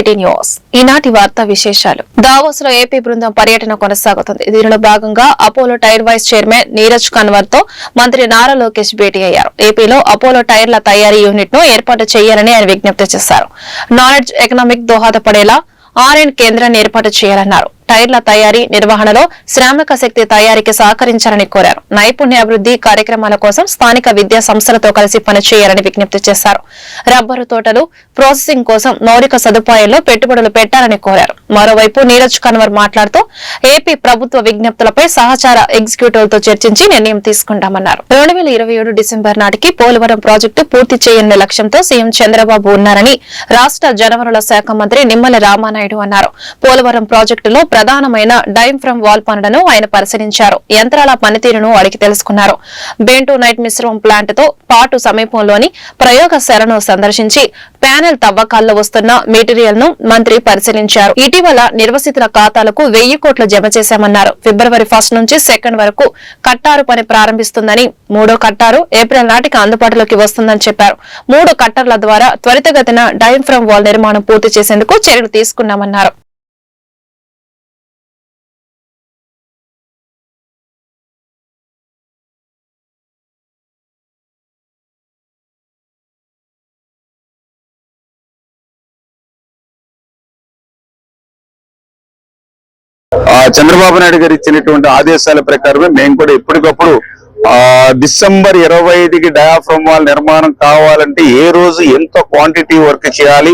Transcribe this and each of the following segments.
City news. ఈనాటి వార్తా విశేషాలు. దావోస్లో ఏపీ బృందం పర్యటన కొనసాగుతుంది. దీనిలో భాగంగా Apollo tyre vice chairman Neeraj కన్వర్తో మంత్రి నారా లోకేష్ భేటీ అయ్యారు. ఏపీలో అపోలో టైర్ల తయారీ యూనిట్ను ఏర్పాటు చేయాలని ఆయన విజ్ఞప్తి చేశారు. నాలెడ్జ్ ఎకనామిక్ దోహదపడేలా ఆర్ఎన్ కేంద్రాన్ని ఏర్పాటు చేయాలన్నారు. టైర్ల తయారీ నిర్వహణలో శ్రామిక శక్తి తయారీకి సహకరించాలని కోరారు. నైపుణ్యాభివృద్ది కార్యక్రమాల కోసం స్థానిక విద్యా సంస్థలతో కలిసి పనిచేయాలని విజ్ఞప్తి చేశారు. రబ్బరు తోటలు ప్రాసెసింగ్ కోసం మౌలిక సదుపాయాల్లో పెట్టుబడులు పెట్టాలని కోరారు. మరోవైపు నీరజ్ కన్వర్ మాట్లాడుతూ ఏపీ ప్రభుత్వ విజ్ఞప్తులపై సహచార ఎగ్జిక్యూటివ్లతో చర్చించి నిర్ణయం తీసుకుంటామన్నారు. రెండు వేల ఇరవై ఏడు డిసెంబర్ నాటికి పోలవరం ప్రాజెక్టు పూర్తి చేయనున్న లక్ష్యంతో సీఎం చంద్రబాబు ఉన్నారని రాష్ట జనవరుల శాఖ మంత్రి నిమ్మల రామానాయుడు అన్నారు. పోలవరం ప్రాజెక్టులో ప్రధానమైన డైమ్ ఫ్రమ్ వాల్ పనులను ఆయన పరిశీలించారు. యంత్రాల పనితీరును అడిగి తెలుసుకున్నారు. బేంటూ నైట్ మిశ్రమం ప్లాంట్తో పాటు సమీపంలోని ప్రయోగశాలను సందర్శించి ప్యానెల్ తవ్వకాల్లో వస్తున్న మెటీరియల్ను మంత్రి పరిశీలించారు. ఇటీవల నిర్వసితుల ఖాతాలకు వెయ్యి కోట్లు జమ చేశామన్నారు. ఫిబ్రవరి ఫస్ట్ నుంచి సెకండ్ వరకు కట్టారు పని ప్రారంభిస్తుందని మూడో కట్టారు ఏప్రిల్ నాటికి అందుబాటులోకి వస్తుందని చెప్పారు. మూడు కట్టర్ల ద్వారా త్వరితగతిన డైమ్ ఫ్రమ్ వాల్ నిర్మాణం పూర్తి చేసేందుకు చర్యలు తీసుకున్నామన్నారు. చంద్రబాబు నాయుడు గారు ఇచ్చినటువంటి ఆదేశాల ప్రకారమే మేము కూడా ఎప్పటికప్పుడు ఆ డిసెంబర్ ఇరవై ఐదుకి డయాఫ్రమ్ వాల్ నిర్మాణం కావాలంటే ఏ రోజు ఎంత క్వాంటిటీ వర్క్ చేయాలి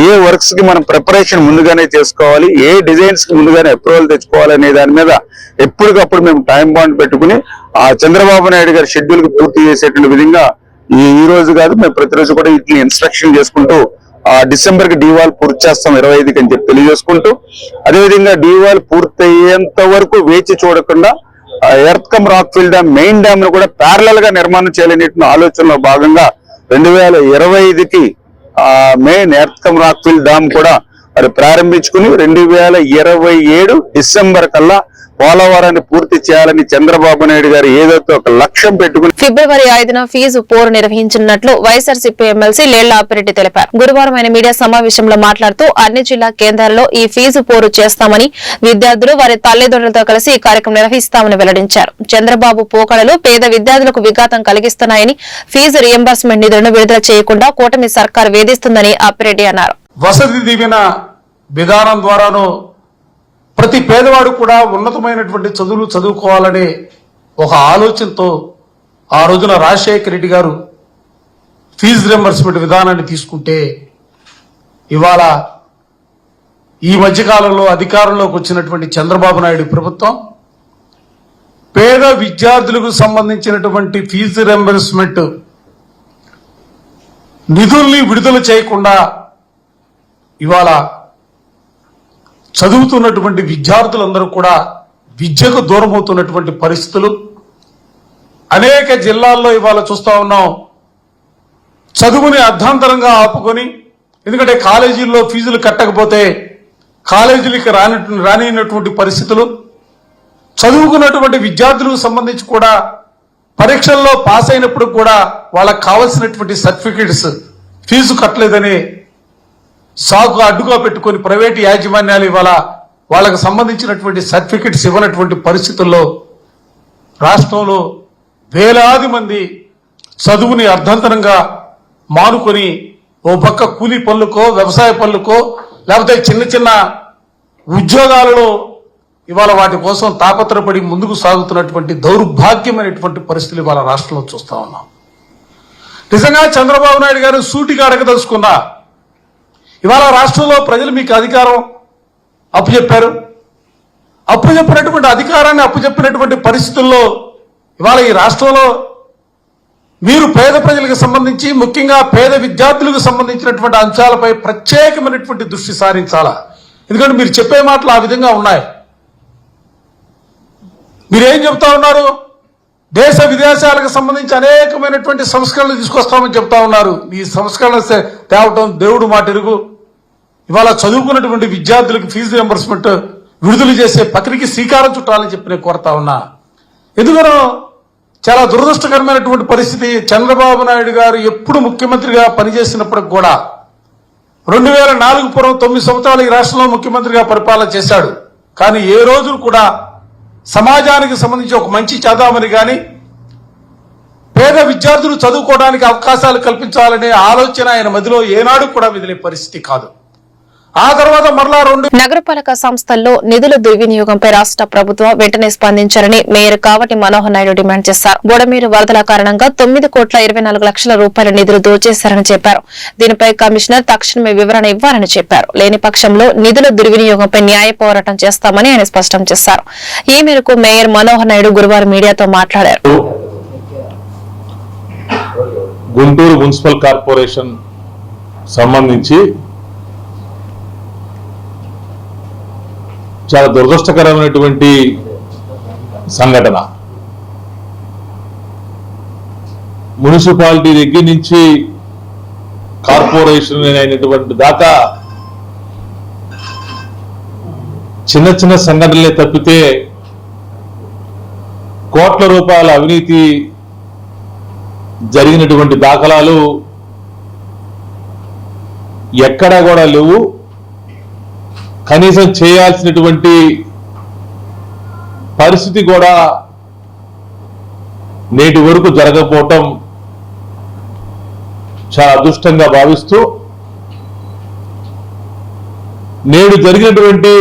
ఏ వర్క్స్కి మనం ప్రిపరేషన్ ముందుగానే చేసుకోవాలి ఏ డిజైన్స్కి ముందుగానే అప్రూవల్ తెచ్చుకోవాలి అనే దాని మీద ఎప్పటికప్పుడు మేము టైం బాండ్ పెట్టుకుని ఆ చంద్రబాబు నాయుడు గారి షెడ్యూల్కి పూర్తి చేసేటువంటి విధంగా ఈ రోజు కాదు మేము ప్రతిరోజు కూడా వీటిని ఇన్స్ట్రక్షన్ చేసుకుంటూ డిసెంబర్కి డివాల్ పూర్తి చేస్తాం ఇరవై ఐదుకి అని చెప్పి తెలియజేసుకుంటూ అదేవిధంగా డీవాల్ పూర్తయ్యేంత వరకు వేచి చూడకుండా earth cum rock fill dam main డ్యామ్ను కూడా ప్యారలల్గా నిర్మాణం చేయాలనే ఆలోచనలో భాగంగా రెండు వేల ఇరవై ఐదుకి main earth cum rock fill dam కూడా మరి ప్రారంభించుకుని రెండు వేల ఇరవై ఏడు డిసెంబర్ కల్లా పోలవరాన్ని పూర్తి చేయాలని చంద్రబాబు నాయుడు గారు ఏదైతే ఒక లక్ష్యం పెట్టుకుని ఫిబ్రవరి ఐదున ఫీజు పోరు నిర్వహించనున్నట్లు వైఎస్ఆర్సీపీ ఎమ్మెల్సీ లేళ్ళ ఆపిరెడ్డి తెలిపారు. గురువారం ఆయన మీడియా సమావేశంలో మాట్లాడుతూ అన్ని జిల్లా కేంద్రాల్లో ఈ ఫీజు పోరు చేస్తామని విద్యార్థులు వారి తల్లిదండ్రులతో కలిసి ఈ కార్యక్రమం నిర్వహిస్తామని వెల్లడించారు. చంద్రబాబు పోకడలు పేద విద్యార్థులకు విఘాతం కలిగిస్తున్నాయని ఫీజు రియంబర్స్మెంట్ నిధులను విడుదల చేయకుండా కూటమి సర్కార్ వేధిస్తుందని ఆపిరెడ్డి అన్నారు. వసతి దీవెన విధానం ద్వారాను ప్రతి పేదవాడు కూడా ఉన్నతమైనటువంటి చదువులు చదువుకోవాలనే ఒక ఆలోచనతో ఆ రోజున రాజశేఖర రెడ్డి గారు ఫీజు రింబర్స్మెంట్ విధానాన్ని తీసుకుంటే ఇవాళ ఈ మధ్యకాలంలో అధికారంలోకి వచ్చినటువంటి చంద్రబాబు నాయుడు ప్రభుత్వం పేద విద్యార్థులకు సంబంధించినటువంటి ఫీజు రింబర్స్మెంట్ నిధుల్ని విడుదల చేయకుండా ఇవాళ చదువుతున్నటువంటి విద్యార్థులందరూ కూడా విద్యకు దూరం అవుతున్నటువంటి పరిస్థితులు. అనేక జిల్లాల్లో ఇవాళ చూస్తూ ఉన్నాం. చదువుని అర్ధాంతరంగా ఆపుకొని ఎందుకంటే కాలేజీల్లో ఫీజులు కట్టకపోతే కాలేజీలకి రాని రానినటువంటి పరిస్థితులు. చదువుకున్నటువంటి విద్యార్థులకు సంబంధించి కూడా పరీక్షల్లో పాస్ అయినప్పుడు కూడా వాళ్ళకి కావలసినటువంటి సర్టిఫికేట్స్ ఫీజు కట్టలేదని సాగు అడ్డుగా పెట్టుకొని ప్రైవేట్ యాజమాన్యాలు ఇవాళ వాళ్ళకు సంబంధించినటువంటి సర్టిఫికెట్స్ ఇవ్వనటువంటి పరిస్థితుల్లో రాష్ట్రంలో వేలాది మంది చదువుని అర్ధంతరంగా మానుకొని ఓ పక్క కూలీ పనులకో వ్యవసాయ పనులకో లేకపోతే చిన్న చిన్న ఉద్యోగాలలో ఇవాళ వాటి కోసం తాపత్రపడి ముందుకు సాగుతున్నటువంటి దౌర్భాగ్యమైనటువంటి పరిస్థితులు ఇవాళ రాష్ట్రంలో చూస్తా ఉన్నాం. నిజంగా చంద్రబాబు నాయుడు గారు సూటిగా అడగదలుచుకున్నా ఇవాళ రాష్ట్రంలో ప్రజలు మీకు అధికారం అప్పుచెప్పారు అప్పు చెప్పినటువంటి అధికారాన్ని అప్పు చెప్పినటువంటి పరిస్థితుల్లో ఇవాళ ఈ రాష్ట్రంలో మీరు పేద ప్రజలకు సంబంధించి ముఖ్యంగా పేద విద్యార్థులకు సంబంధించినటువంటి అంశాలపై ప్రత్యేకమైనటువంటి దృష్టి సారించాలా? ఎందుకంటే మీరు చెప్పే మాటలు ఆ విధంగా ఉన్నాయి. మీరేం చెప్తా ఉన్నారు? దేశ విదేశాలకు సంబంధించి అనేకమైనటువంటి సంస్కరణలు తీసుకొస్తామని చెప్తా ఉన్నారు. ఈ సంస్కరణ తేవటం దేవుడు మాట ఎరుగు. ఇవాళ చదువుకున్నటువంటి విద్యార్థులకు ఫీజు రియంబర్స్మెంట్ విడుదల చేసే పక్కనికి శ్రీకారం చుట్టాలని చెప్పి నేను కోరుతా ఉన్నా. ఎందుకనో చాలా దురదృష్టకరమైనటువంటి పరిస్థితి. చంద్రబాబు నాయుడు గారు ఎప్పుడు ముఖ్యమంత్రిగా పనిచేసినప్పటికి కూడా రెండు వేల నాలుగు పూర్వం తొమ్మిది సంవత్సరాలు ఈ రాష్ట్రంలో ముఖ్యమంత్రిగా పరిపాలన చేశాడు. కానీ ఏ రోజు కూడా సమాజానికి సంబంధించి ఒక మంచి చేద్దామని కానీ పేద విద్యార్థులు చదువుకోవడానికి అవకాశాలు కల్పించాలనే ఆలోచన ఆయన మదిలో ఏనాడు కూడా మిదిలే పరిస్థితి కాదు. ఆ తర్వాత మరలా రెండు నగరపాలక సంస్థల్లో నిధుల దుర్వినియోగంపై రాష్ట్ర ప్రభుత్వం వెంటనే స్పందించాలని మేయర్ కావటి మనోహర్ నాయుడు డిమాండ్ చేశారు. బుడమేరు వరదల కారణంగా తొమ్మిది కోట్ల ఇరవై నాలుగు లక్షల రూపాయల నిధులు దోచేశారని చెప్పారు. దీనిపై కమిషనర్ తక్షణమే వివరణ ఇవ్వాలని చెప్పారు. లేని పక్షంలో నిధుల దుర్వినియోగంపై న్యాయ పోరాటం చేస్తామని ఆయన స్పష్టం చేశారు. ఈ మేరకు మేయర్ మనోహర్ నాయుడు గురువారం మీడియాతో మాట్లాడారు. గుంటూరు మున్సిపల్ కార్పొరేషన్ సంబంధించి చాలా దురదృష్టకరమైనటువంటి సంఘటన. మున్సిపాలిటీ దగ్గర నుంచి కార్పొరేషన్ అయినటువంటి దాకా చిన్న చిన్న సంఘటనలే తప్పితే కోట్ల రూపాయల అవినీతి జరిగినటువంటి దాఖలాలు ఎక్కడా కూడా లేవు. కనీసం చేయాల్సినటువంటి పరిస్థితి కూడా నేటి వరకు జరగకపోవటం చాలా అదృష్టంగా భావిస్తూ నేడు జరిగినటువంటి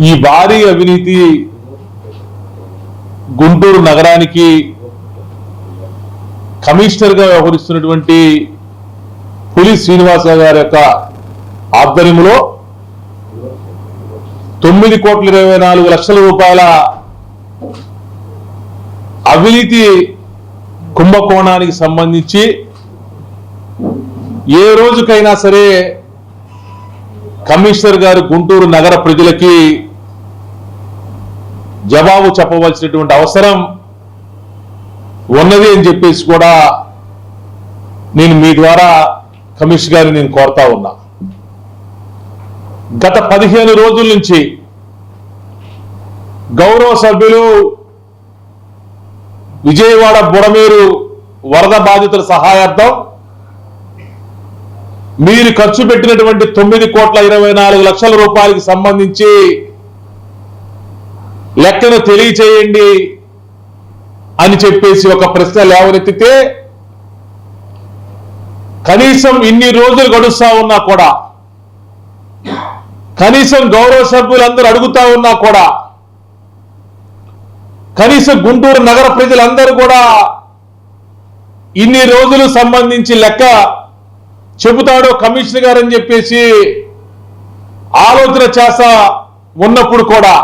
ఈ భారీ అవినీతి గుంటూరు నగరానికి కమిషనర్గా వ్యవహరిస్తున్నటువంటి పులి శ్రీనివాసరావు గారి యొక్క ఆధ్వర్యంలో తొమ్మిది కోట్ల ఇరవై నాలుగు లక్షల రూపాయల అవినీతి కుంభకోణానికి సంబంధించి ఏ రోజుకైనా సరే కమిషనర్ గారు గుంటూరు నగర ప్రజలకి జవాబు చెప్పవలసినటువంటి అవసరం ఉన్నది అని చెప్పేసి కూడా నేను మీ ద్వారా కమిషన్ గారిని నేను కోరుతా ఉన్నా. గత పదిహేను రోజుల నుంచి గౌరవ సభ్యులు విజయవాడ బుడమేరు వరద బాధితుల సహాయార్థం మీరు ఖర్చు పెట్టినటువంటి తొమ్మిది కోట్ల ఇరవై నాలుగు లక్షల రూపాయలకు సంబంధించి లెక్కను తెలియచేయండి అని చెప్పేసి ఒక ప్రశ్న లేవనెత్తితే కనీసం ఇన్ని రోజులు గడుస్తా ఉన్నా కూడా కనీసం గౌరవ సభ్యులందరూ అడుగుతా ఉన్నా కూడా కనీసం గుంటూరు నగర ప్రజలందరూ కూడా ఇన్ని రోజులు సంబంధించి లెక్క చెబుతాడో కమిషనర్ గారు అని చెప్పేసి ఆలోచన చేస్తా ఉన్నప్పుడు కూడా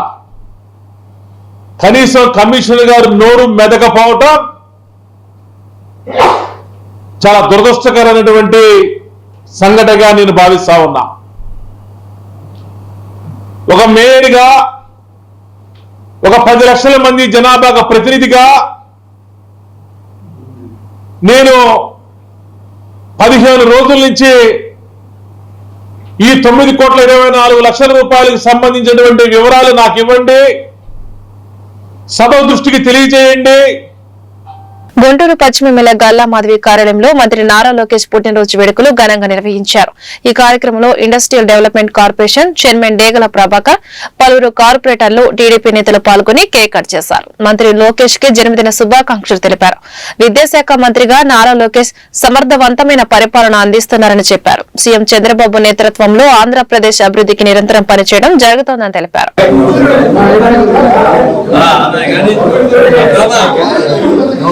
కనీసం కమిషనర్ గారు నోరు మెదకపోవటం చాలా దురదృష్టకరమైనటువంటి సంఘటనగా నేను భావిస్తా ఉన్నా. ఒక మేయర్గా ఒక పది లక్షల మంది జనాభాకు ప్రతినిధిగా నేను పదిహేను రోజుల నుంచి ఈ తొమ్మిది కోట్ల ఇరవై నాలుగు లక్షల రూపాయలకు సంబంధించినటువంటి వివరాలు నాకు ఇవ్వండి. సభ దృష్టికి తెలియజేయండి. గుంటూరు పశ్చిమ ఎమ్మెల్యే గల్లా మాధవి కార్యాలయంలో మంత్రి నారా లోకేష్ పుట్టినరోజు వేడుకలు ఘనంగా నిర్వహించారు. ఈ కార్యక్రమంలో industrial development corporation chairman Degala Prabhakar పలువురు కార్పొరేటర్లు టీడీపీ నేతలు పాల్గొని కేక్ కట్ చేశారు. మంత్రి లోకేష్కి జన్మదిన శుభాకాంక్షలు తెలిపారు. విద్యాశాఖ మంత్రిగా నారా లోకేష్ సమర్థవంతమైన పరిపాలన అందిస్తున్నారని చెప్పారు. సీఎం చంద్రబాబు నేతృత్వంలో ఆంధ్రప్రదేశ్ అభివృద్ధికి నిరంతరం పనిచేయడం జరుగుతోందని తెలిపారు.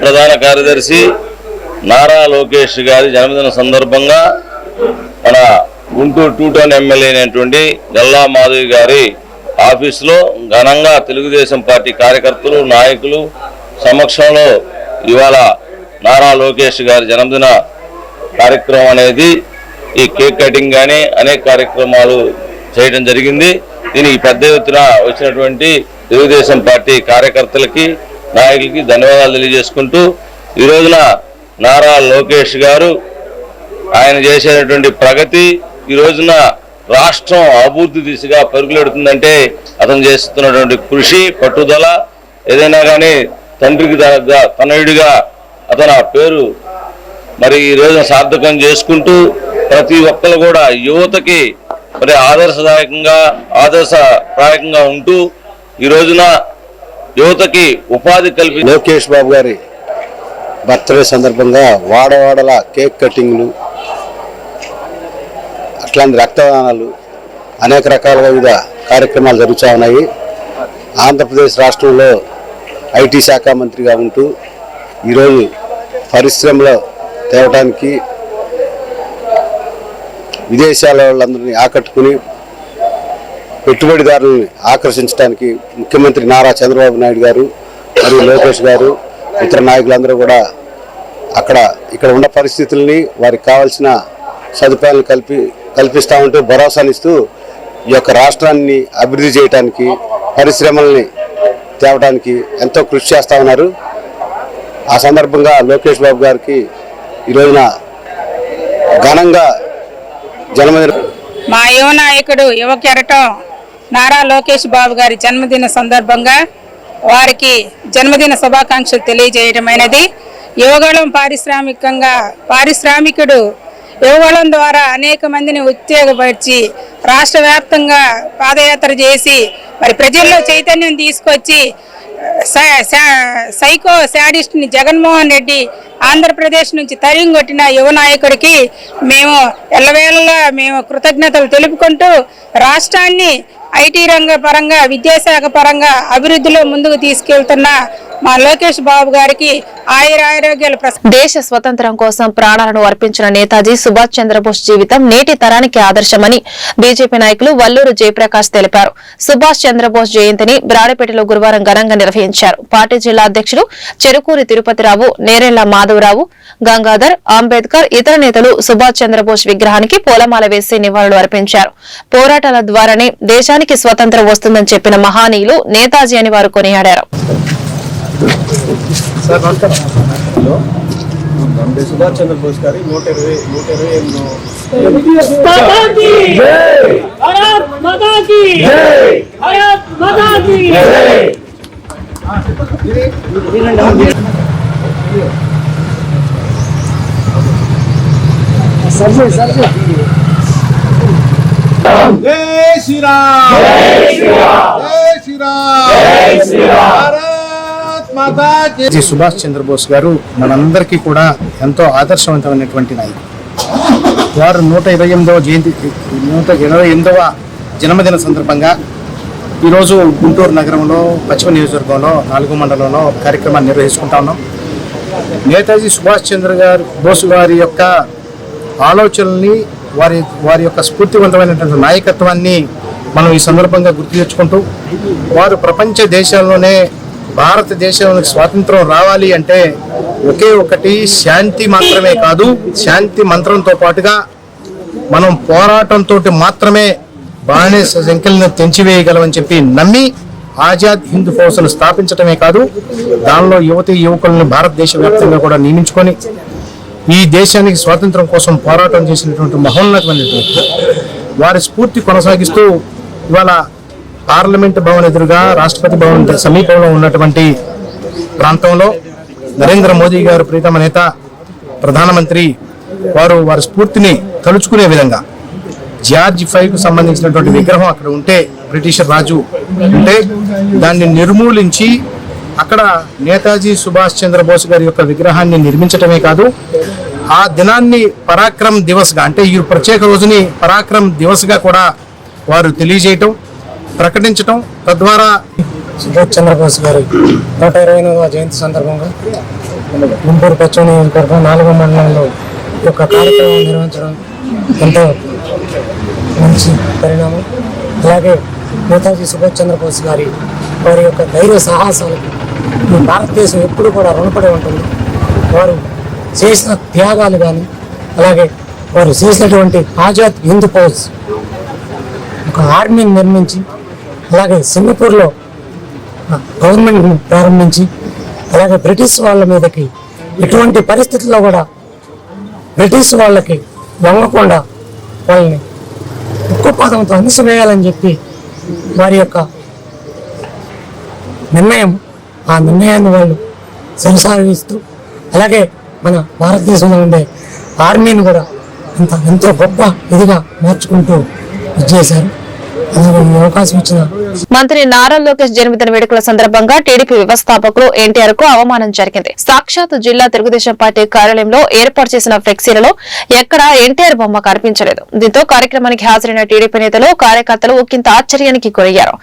ప్రధాన కార్యదర్శి నారా లోకేష్ గారి జన్మదిన సందర్భంగా మన గుంటూరు టూ టౌన్ ఎమ్మెల్యే అయినటువంటి గల్లా మాధవి గారి ఆఫీసులో ఘనంగా తెలుగుదేశం పార్టీ కార్యకర్తలు నాయకులు సమక్షంలో ఇవాళ నారా లోకేష్ గారి జన్మదిన కార్యక్రమం అనేది ఈ కేక్ కటింగ్ కానీ అనేక కార్యక్రమాలు చేయడం జరిగింది. దీనికి పెద్ద ఎత్తున వచ్చినటువంటి తెలుగుదేశం పార్టీ కార్యకర్తలకి నాయకులకి ధన్యవాదాలు తెలియజేసుకుంటూ ఈ రోజున నారా లోకేష్ గారు ఆయన చేసేటటువంటి ప్రగతి ఈ రోజున రాష్ట్రం అభివృద్ధి దిశగా పరుగులెడుతుందంటే అతను చేస్తున్నటువంటి కృషి పట్టుదల ఏదైనా కానీ తండ్రికి తనయుడిగా అతను ఆ పేరు మరి ఈ రోజున సార్థకం చేసుకుంటూ ప్రతి ఒక్కరు కూడా యువతకి మరి ఆదర్శదాయకంగా ఆదర్శప్రాయకంగా ఉంటూ ఈ రోజున యువతకి ఉపాధి కల్పి లోకేష్ బాబు గారి బర్త్డే సందర్భంగా వాడవాడల కేక్ కటింగ్లు అట్లాంటి రక్తదానాలు అనేక రకాల వివిధ కార్యక్రమాలు జరుగుతూ ఉన్నాయి. ఆంధ్రప్రదేశ్ రాష్ట్రంలో ఐటీ శాఖ మంత్రిగా ఉంటూ ఈరోజు పరిశ్రమలో తేవడానికి విదేశాల వాళ్ళందరినీ ఆకట్టుకుని పెట్టుబడిదారులను ఆకర్షించడానికి ముఖ్యమంత్రి నారా చంద్రబాబు నాయుడు గారు మరియు లోకేష్ గారు ఇతర నాయకులందరూ కూడా అక్కడ ఇక్కడ ఉన్న పరిస్థితుల్ని వారికి కావాల్సిన సదుపాయాలను కల్పి కల్పిస్తూ ఉంటూ భరోసానిస్తూ ఈ యొక్క రాష్ట్రాన్ని అభివృద్ధి చేయడానికి పరిశ్రమల్ని తేవడానికి ఎంతో కృషి చేస్తూ ఉన్నారు. ఆ సందర్భంగా లోకేష్ బాబు గారికి ఈ రోజున ఘనంగా జన్మదిన మా యువ నాయకుడు యువ కెరటం నారా లోకేష్ బాబు గారి జన్మదిన సందర్భంగా వారికి జన్మదిన శుభాకాంక్షలు తెలియజేయడమైనది యువగళం పారిశ్రామికంగా పారిశ్రామికుడు యువగళం ద్వారా అనేక మందిని ఉత్తేజపరిచి రాష్ట్ర వ్యాప్తంగా పాదయాత్ర చేసి మరి ప్రజల్లో చైతన్యం తీసుకొచ్చి సైకో శాడిస్ట్ని జగన్మోహన్ రెడ్డి ఆంధ్రప్రదేశ్ నుంచి తరిం కొట్టిన యువ నాయకుడికి మేము ఎల్లవేళలా మేము కృతజ్ఞతలు తెలుపుకుంటూ రాష్ట్రాన్ని ఐటీ రంగ పరంగా విద్యాశాఖ పరంగా అభివృద్ధిలో ముందుకు తీసుకెళ్తున్న మా లోకేష్ బాబు గారికి ఆయుర దేశ స్వతంత్రం కోసం ప్రాణాలను అర్పించిన నేతాజీ సుభాష్ చంద్రబోస్ జీవితం నేటి తరానికి ఆదర్శమని బీజేపీ నాయకులు వల్లూరు జయప్రకాష్ తెలిపారు. సుభాష్ చంద్రబోస్ జయంతిని బ్రాడపేటలో గురువారం ఘనంగా నిర్వహించారు. పార్టీ జిల్లా అధ్యక్షుడు చెరుకూరి తిరుపతిరావు నేరెళ్ళ మాధవరావు గంగాధర్ అంబేద్కర్ ఇతర నేతలు సుభాష్ చంద్రబోస్ విగ్రహానికి పూలమాల వేసి నివాళులు అర్పించారు. పోరాటాల ద్వారానే దేశానికి స్వతంత్రం వస్తుందని చెప్పిన మహానీయులు నేతాజీ అని వారు కొనియాడారు. సార్ నమస్కారం హలో సుభాష్ చంద్రబోస్ గారి నూట ఇరవై నూట ఇరవై ఎనిమిది సర్జే సర్జే జై శ్రీరామ్ జై శ్రీరామ్ జై శ్రీరామ్ జై శ్రీరామ్ జి సుభాష్ చంద్రబోస్ గారు మనందరికీ కూడా ఎంతో ఆదర్శవంతమైనటువంటి నాయకుడు. వారు నూట ఇరవై ఎనిమిదవ జయంతి నూట ఇరవై ఎనిమిదవ జన్మదిన సందర్భంగా ఈరోజు గుంటూరు నగరంలో పశ్చిమ నియోజకవర్గంలో నాలుగో మండలంలో కార్యక్రమాన్ని నిర్వహించుకుంటా ఉన్నాం. నేతాజీ సుభాష్ చంద్ర గారు బోసు గారి యొక్క ఆలోచనల్ని వారి వారి యొక్క స్ఫూర్తివంతమైనటువంటి నాయకత్వాన్ని మనం ఈ సందర్భంగా గుర్తు తెచ్చుకుంటూ వారు ప్రపంచ దేశాల్లోనే భారతదేశంలో స్వాతంత్రం రావాలి అంటే ఒకే ఒకటి శాంతి మాత్రమే కాదు శాంతి మంత్రంతో పాటుగా మనం పోరాటంతో మాత్రమే బాగానే సంఖ్యలను తెంచివేయగలమని చెప్పి నమ్మి ఆజాద్ హింద్ ఫోర్స్ను స్థాపించడమే కాదు దానిలో యువతి యువకులను భారతదేశ వ్యాప్తంగా కూడా నియమించుకొని ఈ దేశానికి స్వాతంత్రం కోసం పోరాటం చేసినటువంటి మహోన్నతమైనటువంటి వారి స్ఫూర్తి కొనసాగిస్తూ ఇవాళ పార్లమెంట్ భవన్ ఎదురుగా రాష్ట్రపతి భవన్ సమీపంలో ఉన్నటువంటి ప్రాంతంలో నరేంద్ర మోదీ గారు ప్రీతమ నేత ప్రధానమంత్రి వారు వారి స్ఫూర్తిని తలుచుకునే విధంగా జార్జ్ ఫైవ్కు సంబంధించినటువంటి విగ్రహం అక్కడ ఉంటే బ్రిటిషర్ రాజు ఉంటే దాన్ని నిర్మూలించి అక్కడ నేతాజీ సుభాష్ చంద్రబోస్ గారి యొక్క విగ్రహాన్ని నిర్మించటమే కాదు ఆ దినాన్ని పరాక్రమ్ దివస్గా అంటే ఈ ప్రత్యేక రోజుని పరాక్రమ్ దివస్గా కూడా వారు తెలియజేయటం ప్రకటించటం తద్వారా సుభాష్ చంద్రబోస్ గారి నూట ఇరవై ఎనిమిదవ జయంతి సందర్భంగా గుంటూరు పశ్చిమ నియోజకవర్గం నాలుగో మండలంలో ఈ యొక్క కార్యక్రమం నిర్వహించడం ఎంతో మంచి పరిణామం. అలాగే నేతాజీ సుభాష్ చంద్రబోస్ గారి వారి యొక్క ధైర్య సాహసాలకు ఈ భారతదేశం ఎప్పుడు కూడా రుణపడి ఉంటుంది. వారు చేసిన త్యాగాలు కానీ అలాగే వారు చేసినటువంటి ఆజాద్ హింద్ ఫౌజ్ ఒక ఆర్మీని నిర్మించి అలాగే సింగపూర్లో గవర్నమెంట్ ప్రారంభించి అలాగే బ్రిటిష్ వాళ్ళ మీదకి ఎటువంటి పరిస్థితుల్లో కూడా బ్రిటిష్ వాళ్ళకి వంగకుండా వాళ్ళని ఉక్కుపాదంతో అణిసివేయాలని చెప్పి వారి యొక్క నిర్ణయం ఆ నిర్ణయాన్ని వాళ్ళు కొనసాగిస్తూ అలాగే మన భారతదేశంలో ఉండే ఆర్మీని కూడా ఇంత ఎంతో గొప్ప ఇదిగా మార్చుకుంటూ ఇచ్చేశారు మంత్రి నారా లోకేష్ జన్మదిన వేడుకల సందర్భంగా టీడీపీ వ్యవస్థాపకులు ఎన్టీఆర్కు అవమానం జరిగింది. సాక్షాత్ జిల్లా తెలుగుదేశం పార్టీ కార్యాలయంలో ఏర్పాటు చేసిన ఫ్లెక్సీలలో ఎక్కడా ఎన్టీఆర్ బొమ్మ కనిపించలేదు. దీంతో కార్యక్రమానికి హాజరైన టీడీపీ నేతలు కార్యకర్తలు ఒకంత ఆశ్చర్యానికి గురయ్యారు.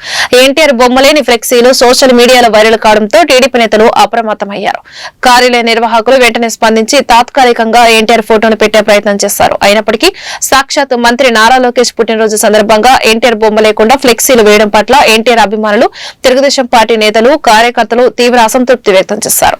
ఎన్టీఆర్ బొమ్మలేని ఫ్లెక్సీలు సోషల్ మీడియాలో వైరల్ కావడంతో టీడీపీ నేతలు అప్రమత్తమయ్యారు. కార్యాలయ నిర్వాహకులు వెంటనే స్పందించి తాత్కాలికంగా ఎన్టీఆర్ ఫోటోను పెట్టే ప్రయత్నం చేశారు అయినప్పటికీ సాక్షాత్ మంత్రి నారా లోకేష్ పుట్టినరోజు సందర్భంగా ఎన్టీఆర్ బొమ్మ లేకుండా ఫ్లెక్సీలు వేయడం పట్ల ఎన్టీఆర్ అభిమానులు తెలుగుదేశం పార్టీ నేతలు కార్యకర్తలు తీవ్ర అసంతృప్తి వ్యక్తం చేశారు.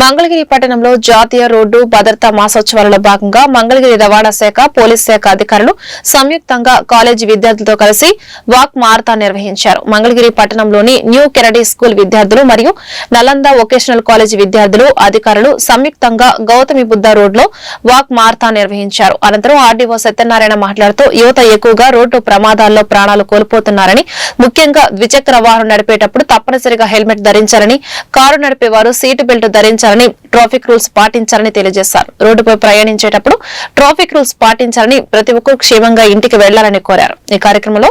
మంగళగిరి పట్టణంలో జాతీయ రోడ్డు భద్రతా మాసోత్సవాలలో భాగంగా మంగళగిరి రవాణా శాఖ పోలీస్ శాఖ అధికారులు సంయుక్తంగా కాలేజీ విద్యార్థులతో కలిసి వాక్ మారథాన్ నిర్వహించారు. మంగళగిరి పట్టణంలోని న్యూ కెరడి స్కూల్ విద్యార్థులు మరియు నలంద వొకేషనల్ కాలేజీ విద్యార్థులు అధికారులు సంయుక్తంగా గౌతమి బుద్ధ రోడ్లో వాక్ మారథాన్ నిర్వహించారు. అనంతరం ఆర్డీఓ సత్యనారాయణ మాట్లాడుతూ యువత ఎక్కువగా రోడ్డు ప్రమాదాల్లో ప్రాణాలు కోల్పోతున్నారని ముఖ్యంగా ద్విచక్ర వాహనం నడిపేటప్పుడు తప్పనిసరిగా హెల్మెట్ ధరించాలని కారు నడిపేవారు సీటు బెల్ట్ ధరించాలని ట్రాఫిక్ రూల్స్ పాటించాలని తెలియజేశారు. రోడ్డుపై ప్రయాణించేటప్పుడు ట్రాఫిక్ రూల్స్ పాటించాలని ప్రతి ఒక్కరు క్షేమంగా ఇంటికి వెళ్ళాలని కోరారు. ఈ కార్యక్రమంలో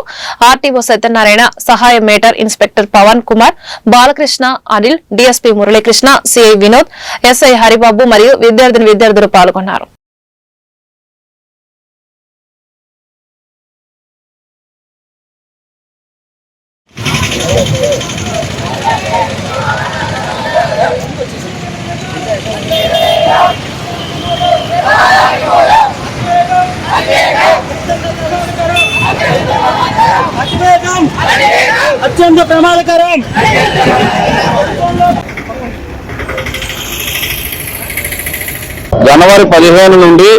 ఆర్టీఓ సత్యనారాయణ సహాయ matter inspector Pavan Kumar Balakrishna Anil DSP Muralikrishna CI Vinod SI Haribabu మరియు విద్యార్థిని విద్యార్థులు పాల్గొన్నారు. అత్యంత ప్రమాదకరం. జనవరి పదిహేను నుండి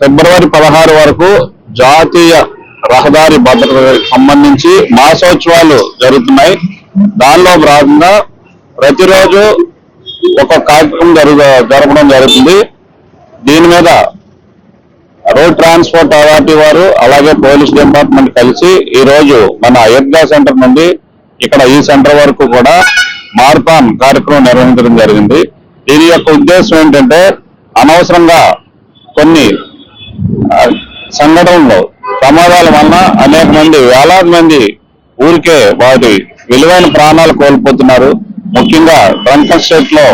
ఫిబ్రవరి పదహారు వరకు జాతీయ రహదారి భద్రతకు సంబంధించి మాసోత్సవాలు జరుగుతున్నాయి. దానిలో భాగంగా ప్రతిరోజు ఒక కార్యక్రమం జరుగు జరపడం జరుగుతుంది. దీని మీద రోడ్ ట్రాన్స్పోర్ట్ అథారిటీ వారు అలాగే పోలీస్ డిపార్ట్మెంట్ కలిసి ఈ రోజు మన ఈద్గా సెంటర్ నుండి ఇక్కడ ఈ సెంటర్ వరకు కూడా మారథాన్ కార్యక్రమం నిర్వహించడం జరిగింది. దీని యొక్క ఉద్దేశం ఏంటంటే అనవసరంగా కొన్ని సంఘటనలు ప్రమాదాల వలన అనేక మంది వేలాది మంది ఊరికే వాటి విలువైన ప్రాణాలు కోల్పోతున్నారు. ముఖ్యంగా డ్రంకన్ స్టేట్లో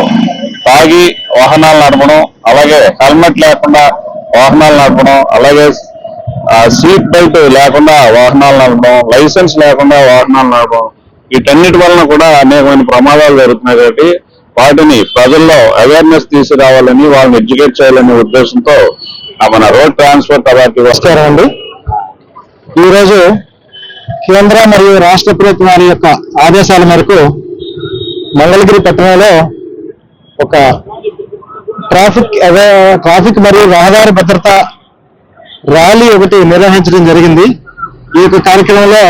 తాగి వాహనాలు నడపడం అలాగే హెల్మెట్ లేకుండా వాహనాలు నడపడం అలాగే సీట్ బెల్ట్ లేకుండా వాహనాలు నడపడం లైసెన్స్ లేకుండా వాహనాలు నడపడం వీటన్నిటి వలన కూడా అనేకమైన ప్రమాదాలు జరుగుతున్నాయి కాబట్టి వాటిని ప్రజల్లో అవేర్నెస్ తీసుకురావాలని వాళ్ళని ఎడ్యుకేట్ చేయాలనే ఉద్దేశంతో ఆ మన రోడ్ ట్రాన్స్పోర్ట్ అథారిటీ వస్తారా అండి? ఈరోజు కేంద్ర మరియు రాష్ట్ర ప్రభుత్వాల యొక్క ఆదేశాల మేరకు మంగళగిరి పట్టణంలో ఒక ట్రాఫిక్ ట్రాఫిక్ మరియు రహదారి భద్రత ర్యాలీ ఒకటి నిర్వహించడం జరిగింది. ఈ యొక్క కార్యక్రమంలో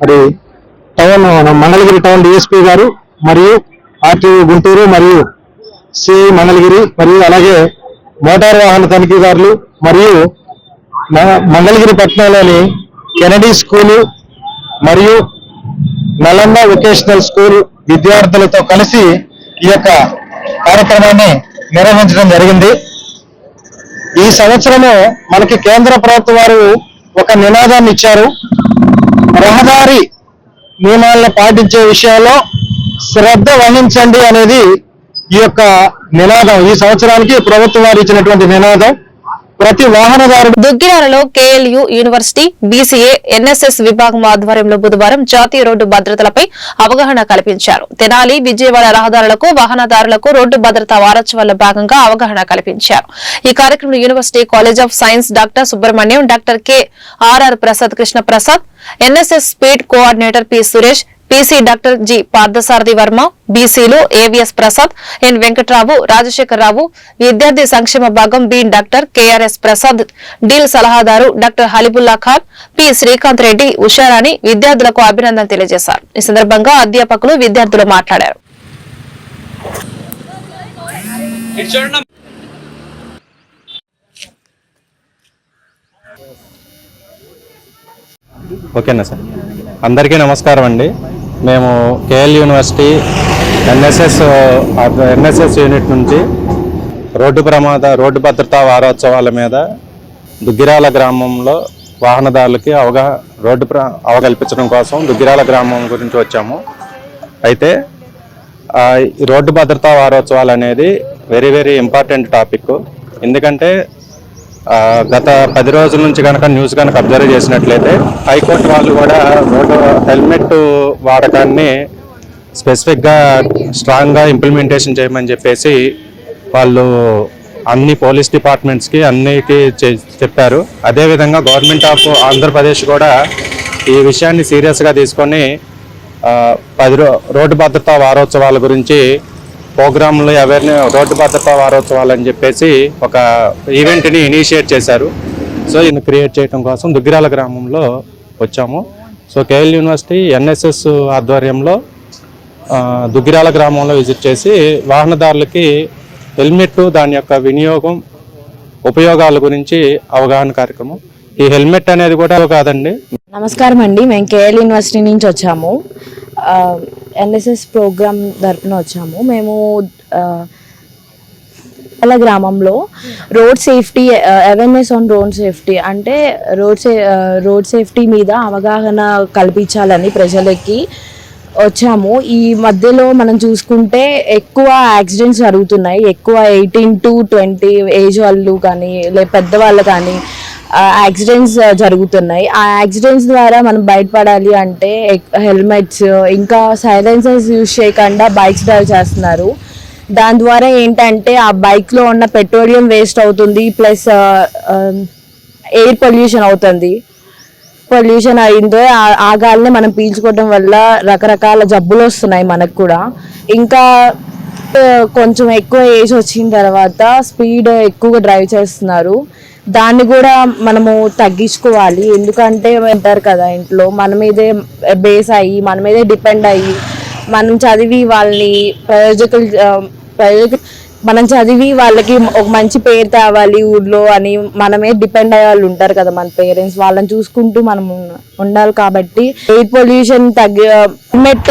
మరి టౌన్ మంగళగిరి టౌన్ డిఎస్పీ గారు మరియు ఆర్టీఓ గుంటూరు మరియు సిఐ మంగళగిరి మరియు అలాగే మోటార్ వాహన తనిఖీదారులు మరియు మ- మంగళగిరి పట్టణంలోని కెనడీ స్కూలు మరియు నలంద వొకేషనల్ స్కూల్ విద్యార్థులతో కలిసి ఈ యొక్క కార్యక్రమాన్ని నిర్వహించడం జరిగింది. ఈ సంవత్సరము మనకి కేంద్ర ప్రభుత్వం వారు ఒక నినాదాన్ని ఇచ్చారు. రహదారి నియమాలను పాటించే విషయంలో శ్రద్ధ వహించండి అనేది ఈ యొక్క నినాదం. ఈ సంవత్సరానికి ప్రభుత్వం వారు ఇచ్చినటువంటి నినాదం. ప్రతి వాహనదారుడు దుగ్గిరాలలో కేఎల్యు యూనివర్సిటీ బీసీఏ ఎన్ఎస్ఎస్ విభాగం ఆధ్వర్యంలో బుధవారం జాతీయ రోడ్డు భద్రతలపై అవగాహన కల్పించారు. తెనాలి విజయవాడ రహదారులకు వాహనదారులకు రోడ్డు భద్రత వారోత్సవాల్లో భాగంగా అవగాహన కల్పించారు. ఈ కార్యక్రమంలో university college of science doctor Subrahmanyam doctor K RR Prasad Krishna Prasad NSS speed coordinator P Suresh PC doctor G Parthasarathi Varma బీసీలు ఏవిఎస్ ప్రసాద్ ఎన్ వెంకట్రావు రాజశేఖరరావు విద్యార్థి సంక్షేమ భాగం బీన్ డాక్టర్ కెఆర్ఎస్ ప్రసాద్ డీల్ సలహాదారు డాక్టర్ హలిబుల్లా ఖాన్ పి శ్రీకాంత్ రెడ్డి ఉషారాణి విద్యార్థులకు అభినందనలు తెలియజేశారు. ఈ సందర్భంగా అధ్యాపకులు విద్యార్థులు మాట్లాడారు. ఓకేనా సార్? అందరికీ నమస్కారం అండి. మేము KL university NSS NSS unit నుంచి రోడ్డు ప్రమాద రోడ్డు భద్రతా వారోత్సవాల మీద దుగ్గిరాల గ్రామంలో వాహనదారులకి అవగా రోడ్డు ప్ర అవకల్పించడం కోసం దుగ్గిరాల గ్రామం గురించి వచ్చాము. అయితే ఈ రోడ్డు భద్రతా వారోత్సవాలు అనేది వెరీ వెరీ ఇంపార్టెంట్ టాపిక్. ఎందుకంటే గత పది రోజుల నుంచి కనుక న్యూస్ కనుక అబ్జర్వ్ చేసినట్లయితే హైకోర్టు వాళ్ళు కూడా రోడ్డు హెల్మెట్ వాడకాన్ని స్పెసిఫిక్గా స్ట్రాంగ్గా ఇంప్లిమెంటేషన్ చేయమని చెప్పేసి వాళ్ళు అన్ని పోలీస్ డిపార్ట్మెంట్స్కి అన్నికి చెప్పారు. అదేవిధంగా గవర్నమెంట్ ఆఫ్ ఆంధ్రప్రదేశ్ కూడా ఈ విషయాన్ని సీరియస్గా తీసుకొని పది రో రోడ్డు భద్రతా వారోత్సవాల గురించి ప్రోగ్రాంలు ఎవరిని రోడ్డు భద్రతా వారోత్సవాలు అని చెప్పేసి ఒక ఈవెంట్ని ఇనిషియేట్ చేశారు. సో ఇది క్రియేట్ చేయడం కోసం దుగ్గిరాల గ్రామంలో వచ్చాము. సో కేఎల్ యూనివర్సిటీ ఎన్ఎస్ఎస్ ఆధ్వర్యంలో దుగ్గిరాల గ్రామంలో విజిట్ చేసి వాహనదారులకి హెల్మెట్ దాని యొక్క వినియోగం ఉపయోగాల గురించి అవగాహన కార్యక్రమం. ఈ హెల్మెట్ అనేది కూడా కాదండి. నమస్కారం అండి మేము కేఎల్ యూనివర్సిటీ నుంచి వచ్చాము. ఎన్ఎస్ఎస్ ప్రోగ్రామ్ తరపున వచ్చాము. మేము అలా గ్రామంలో road safety awareness on road safety అంటే రోడ్ సే రోడ్ సేఫ్టీ మీద అవగాహన కల్పించాలని ప్రజలకి వచ్చాము. ఈ మధ్యలో మనం చూసుకుంటే ఎక్కువ యాక్సిడెంట్స్ జరుగుతున్నాయి. ఎక్కువ ఎయిటీన్ టు ట్వంటీ ఏజ్ వాళ్ళు కానీ లే పెద్దవాళ్ళు కానీ యాక్సిడెంట్స్ జరుగుతున్నాయి. ఆ యాక్సిడెంట్స్ ద్వారా మనం బయటపడాలి అంటే హెల్మెట్స్ ఇంకా సైలెన్సర్స్ యూజ్ చేయకుండా బైక్స్ డ్రైవ్ చేస్తున్నారు. దాని ద్వారా ఏంటంటే ఆ బైక్లో ఉన్న పెట్రోలియం వేస్ట్ అవుతుంది ప్లస్ ఎయిర్ పొల్యూషన్ అవుతుంది. పొల్యూషన్ అయిందో ఆ- గాలిని మనం పీల్చుకోవడం వల్ల రకరకాల జబ్బులు వస్తున్నాయి మనకు కూడా. ఇంకా కొంచెం ఎక్కువ ఏజ్ వచ్చిన తర్వాత స్పీడ్ ఎక్కువగా డ్రైవ్ చేస్తున్నారు. దాన్ని కూడా మనము తగ్గించుకోవాలి. ఎందుకంటే అంటారు కదా ఇంట్లో. మన మీదే బేస్ అయ్యి మన మీదే డిపెండ్ అయ్యి మనం చదివి వాళ్ళని ప్రయోజకులు ప్రయోజక మనం చదివి వాళ్ళకి ఒక మంచి పేరు తేవాలి ఊర్లో అని మనమే డిపెండ్ అయ్యే వాళ్ళు ఉంటారు కదా మన పేరెంట్స్ వాళ్ళని చూసుకుంటూ మనం ఉండాలి కాబట్టి. ఎయిర్ పొల్యూషన్ తగ్గి హెల్మెట్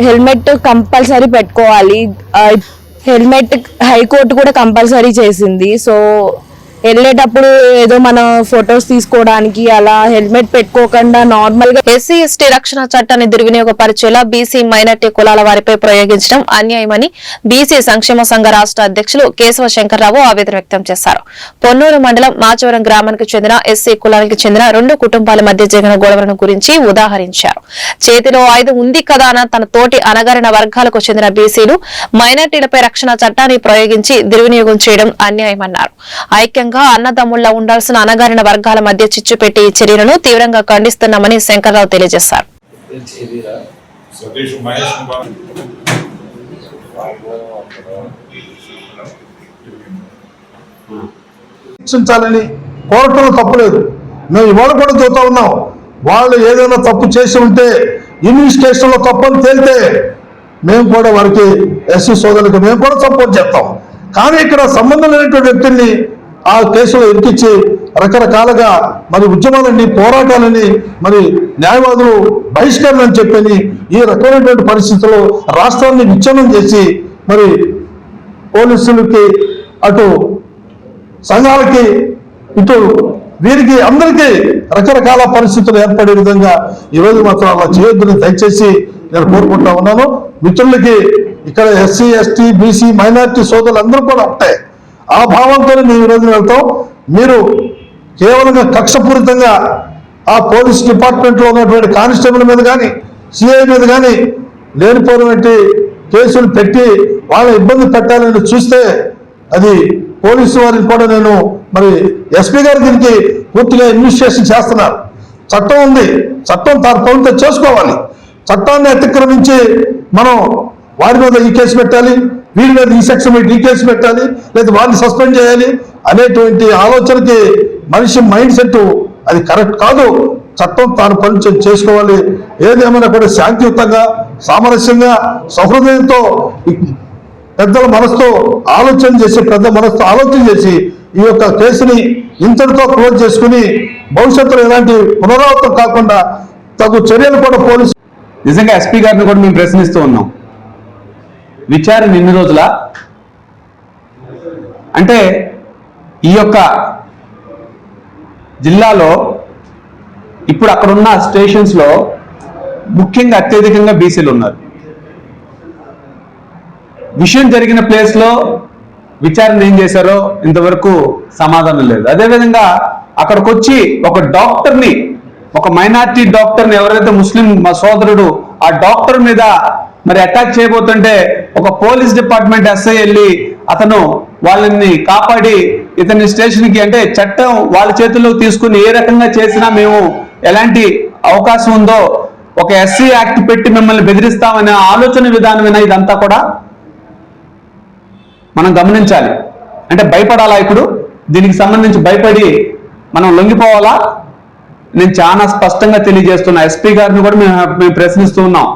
హెల్మెట్ కంపల్సరీ పెట్టుకోవాలి. హెల్మెట్ హైకోర్టు కూడా కంపల్సరీ చేసింది. సో వెళ్ళేటప్పుడు ఏదో మన ఫొటోస్ తీసుకోవడానికి అలా హెల్మెట్ పెట్టుకోకుండా నార్మల్గా ఎస్సీ ఎస్టీ రక్షణ చట్టాన్ని దుర్వినియోగపరిచేలా బీసీ మైనార్టీ కులాల వారిపై ప్రయోగించడం అన్యాయమని బీసీ సంక్షేమ సంఘ రాష్ట్ర అధ్యక్షులు కేశవ శంకర్రావు ఆవేదన వ్యక్తం చేశారు. పొన్నూరు మండలం మాచవరం గ్రామానికి చెందిన ఎస్సీ కులానికి చెందిన రెండు కుటుంబాల మధ్య జరిగిన గొడవలను గురించి ఉదాహరించారు. చేతిలో ఆయుధం ఉంది కదా అన్న తన తోటి అనగారిన వర్గాలకు చెందిన బీసీలు మైనార్టీలపై రక్షణ చట్టాన్ని ప్రయోగించి దుర్వినియోగం చేయడం అన్యాయమన్నారు. ఐక్యంగా అన్నదమ్ముళ్ళా ఉండాల్సిన అనగారిన వర్గాల మధ్య చిచ్చు పెట్టి ఈ చర్యలను తీవ్రంగా ఖండిస్తున్నామని శంకర్రావు తెలియజేశారు. సతీష్ మహేష్ కుమార్. శిక్షించాలని కోరటంలో తప్పులేదు మేము ఇవాళ కూడా చూస్తా ఉన్నాం. వాళ్ళు ఏదైనా తప్పు చేసి ఉంటే ఇన్వెస్టిగేషన్లో తప్పని తేలితే మేము కూడా వారికి ఎస్సీ సోదరులకు మేము కూడా సపోర్ట్ చేస్తాం. కానీ ఇక్కడ సంబంధం లేనటువంటి వ్యక్తుల్ని ఆ కేసులో ఇరికిచ్చి రకరకాలుగా మరి ఉద్యమాలని పోరాటాలని మరి న్యాయవాదులు బహిష్కరణ అని చెప్పని ఈ రకమైనటువంటి పరిస్థితుల్లో రాష్ట్రాన్ని విచ్ఛిన్నం చేసి మరి పోలీసులకి అటు సంఘాలకి ఇటు వీరికి అందరికీ రకరకాల పరిస్థితులు ఏర్పడే విధంగా ఈరోజు మాత్రం అలా చేయొద్దని దయచేసి నేను కోరుకుంటా ఉన్నాను. మిత్రులకి ఇక్కడ ఎస్సీ ఎస్టీ బీసీ మైనారిటీ సోదరులు కూడా ఉంటాయి ఆ భావంతో మేము ఈరోజు వెళ్తాం. మీరు కేవలంగా కక్షపూరితంగా ఆ పోలీస్ డిపార్ట్మెంట్లో ఉన్నటువంటి కానిస్టేబుల్ మీద కానీ సిఐ మీద కానీ లేనిపోయినటువంటి కేసులు పెట్టి వాళ్ళ ఇబ్బంది పెట్టాలని చూస్తే అది పోలీసు వారిని కూడా నేను మరి ఎస్పీ గారు దీనికి పూర్తిగా ఇన్వెస్టిగేషన్ చేస్తున్నారు. చట్టం ఉంది. చట్టం తాను పనులతో చేసుకోవాలి. చట్టాన్ని అతిక్రమించి మనం వారి మీద ఈ కేసు పెట్టాలి వీరి మీద ఈ సెక్షన్ మీద ఈ కేసు పెట్టాలి లేదా వాడిని సస్పెండ్ చేయాలి అనేటువంటి ఆలోచనకి మనిషి మైండ్ సెట్ అది కరెక్ట్ కాదు. చట్టం తాను పని చేసుకోవాలి. ఏదేమైనా కూడా శాంతియుతంగా సామరస్యంగా సహృదయంతో పెద్దల మనసుతో ఆలోచన చేసి పెద్ద మనసుతో ఆలోచన చేసి ఈ యొక్క కేసుని ఇంతటితో క్లోజ్ చేసుకుని భవిష్యత్తులో ఎలాంటి పునరావృతం కాకుండా తగు చర్యలు కూడా పోలీసు నిజంగా ఎస్పీ గారిని కూడా మేము ప్రశ్నిస్తూ ఉన్నాం. విచారణ ఎన్ని రోజుల? అంటే ఈ యొక్క జిల్లాలో ఇప్పుడు అక్కడున్న స్టేషన్స్లో స్టేషన్స్లో ముఖ్యంగా అత్యధికంగా బీసీలు ఉన్నారు. విషయం జరిగిన ప్లేస్లో విచారణ ఏం చేశారో ఇంతవరకు సమాధానం లేదు. అదేవిధంగా అక్కడికి వచ్చి ఒక డాక్టర్ని ఒక మైనార్టీ డాక్టర్ని ఎవరైతే ముస్లిం మా సోదరుడు ఆ డాక్టర్ మీద మరి అటాక్ చేయబోతుంటే ఒక పోలీస్ డిపార్ట్మెంట్ ఎస్ఐ వెళ్ళి అతను వాళ్ళని కాపాడి ఇతని స్టేషన్కి అంటే చట్టం వాళ్ళ చేతుల్లో తీసుకుని ఏ రకంగా చేసినా మేము ఎలాంటి అవకాశం ఉందో ఒక ఎస్సీ యాక్ట్ పెట్టి మిమ్మల్ని బెదిరిస్తామనే ఆలోచన విధానమేనా ఇదంతా కూడా మనం గమనించాలి. అంటే భయపడాలా ఇప్పుడు? దీనికి సంబంధించి భయపడి మనం లొంగిపోవాలా? నేను చాలా స్పష్టంగా తెలియజేస్తున్నా. ఎస్పీ గారిని కూడా మేము మేము ప్రశ్నిస్తూ ఉన్నాం.